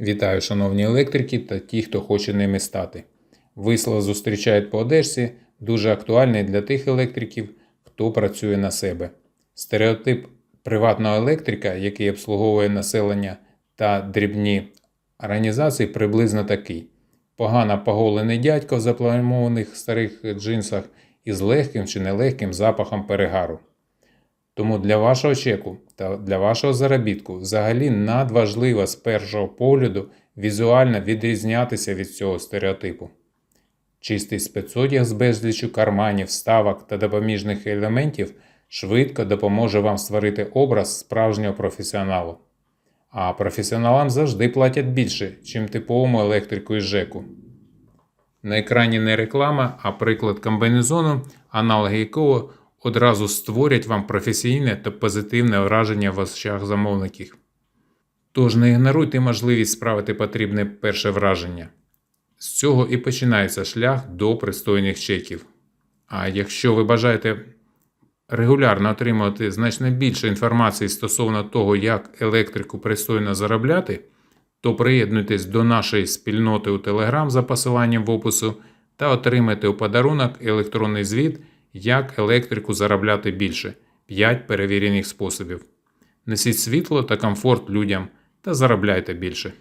Вітаю, шановні електрики та ті, хто хоче ними стати. Вислов зустрічають по одежці дуже актуальний для тих електриків, хто працює на себе. Стереотип приватного електрика, який обслуговує населення та дрібні організації, приблизно такий: погано поголений дядько в заплямованих старих джинсах із легким чи нелегким запахом перегару. Тому для вашого чеку та для вашого заробітку взагалі надважливо з першого погляду візуально відрізнятися від цього стереотипу. Чистий спецодяг з безлічю карманів, ставок та допоміжних елементів швидко допоможе вам створити образ справжнього професіоналу. А професіоналам завжди платять більше, чим типовому електрику із ЖЕКу. На екрані не реклама, а приклад комбінезону, аналоги якого одразу створять вам професійне та позитивне враження в очах замовників. Тож не ігноруйте можливість справити потрібне перше враження. З цього і починається шлях до пристойних чеків. А якщо ви бажаєте регулярно отримувати значно більше інформації стосовно того, як електрику пристойно заробляти, то приєднуйтесь до нашої спільноти у Telegram за посиланням в опису та отримайте у подарунок електронний звіт, як електрику заробляти більше 5 перевірених способів. Несіть світло та комфорт людям та заробляйте більше.